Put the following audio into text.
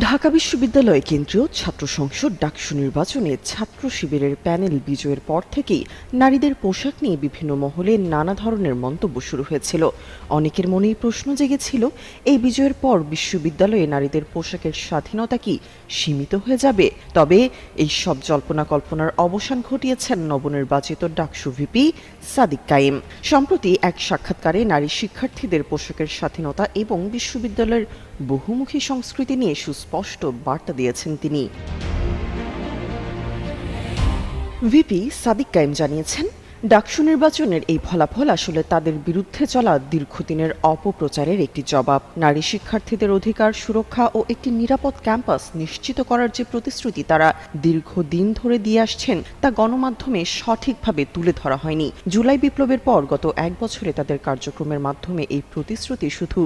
ঢাকা বিশ্ববিদ্যালয় কেন্দ্রীয় ছাত্র সংসদ ডাকসু নির্বাচনে ছাত্র শিবিরের প্যানেল বিজয়ের পর থেকেই নারীদের পোশাক নিয়ে বিভিন্ন মহলে নানা ধরনের মন্তব্য শুরু হয়েছিল। অনেকের মনেই প্রশ্ন জেগেছিল, এই বিজয়ের পর বিশ্ববিদ্যালয়ে নারীদের পোশাকের স্বাধীনতা কি সীমিত হয়ে যাবে? তবে এই সব জল্পনা কল্পনার অবসান ঘটিয়েছেন নবনির্বাচিত ডাকসু ভিপি সাদিক কাইম সম্প্রতি এক সাক্ষাৎকারে নারী শিক্ষার্থীদের পোশাকের স্বাধীনতা এবং বিশ্ববিদ্যালয়ের বহুমুখী সংস্কৃতি নিয়ে সুস্পষ্ট বার্তা দিয়েছেন তিনি। ভিপি সাদিক কাইম জানিয়েছেন, ডাকসু নির্বাচনের এই ফলাফল আসলে তাদের বিরুদ্ধে চলা দীর্ঘদিনের অপপ্রচারের একটি জবাব। নারী শিক্ষার্থীদের অধিকার, সুরক্ষা ও একটি নিরাপদ ক্যাম্পাস নিশ্চিত করার যে প্রতিশ্রুতি তারা দীর্ঘদিন ধরে দিয়ে আসছেন, তা গণমাধ্যমে সঠিকভাবে তুলে ধরা হয়নি। জুলাই বিপ্লবের পর গত এক বছরে তাদের কার্যক্রমের মাধ্যমে এই প্রতিশ্রুতি শুধু